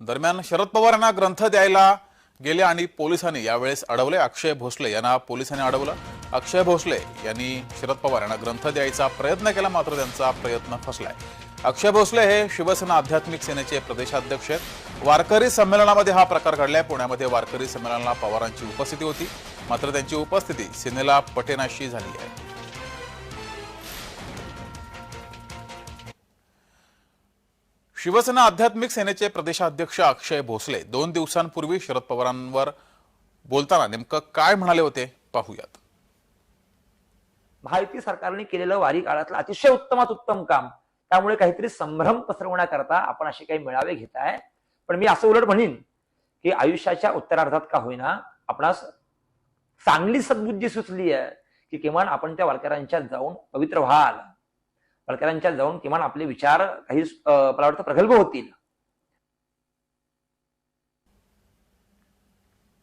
दरम्यान शरद पवार यांना ग्रंथ द्यायला गेले आणि पोलिसांनी यावेळेस अडवले. अक्षय भोसले यांना पोलिसांनी अडवलं. अक्षय भोसले यांनी शरद पवार यांना ग्रंथ द्यायचा प्रयत्न केला मात्र त्यांचा प्रयत्न फसलाय. अक्षय भोसले हे शिवसेना आध्यात्मिक सेनेचे प्रदेशाध्यक्ष आहेत. वारकरी संमेलनामध्ये हा प्रकार घडलाय. पुण्यामध्ये वारकरी संमेलनाला पवारांची उपस्थिती होती. मात्र त्यांची उपस्थिती सेनेला पटेनाशी झाली आहे. शिवसेना आध्यात्मिक सेनेचे प्रदेशाध्यक्ष अक्षय भोसले दोन दिवसांपूर्वी शरद पवारांवर बोलताना नेमकं काय म्हणाले होते पाहूयात. महायुती सरकारने केलेलं वारी काळातलं अतिशय उत्तमात उत्तम काम. त्यामुळे काहीतरी संभ्रम पसरवण्याकरता आपण असे काही मेळावे घेताय पण मी असं उलट म्हणेन की आयुष्याच्या उत्तरार्धात का होईना आपणास चांगली सद्बुद्धी सुचली आहे की किमान आपण त्या वारकऱ्यांच्या जाऊन पवित्र व्हाल. वारकऱ्यांच्या जाऊन किमान आपले विचार काही मला वाटतं प्रगल्भ होतील.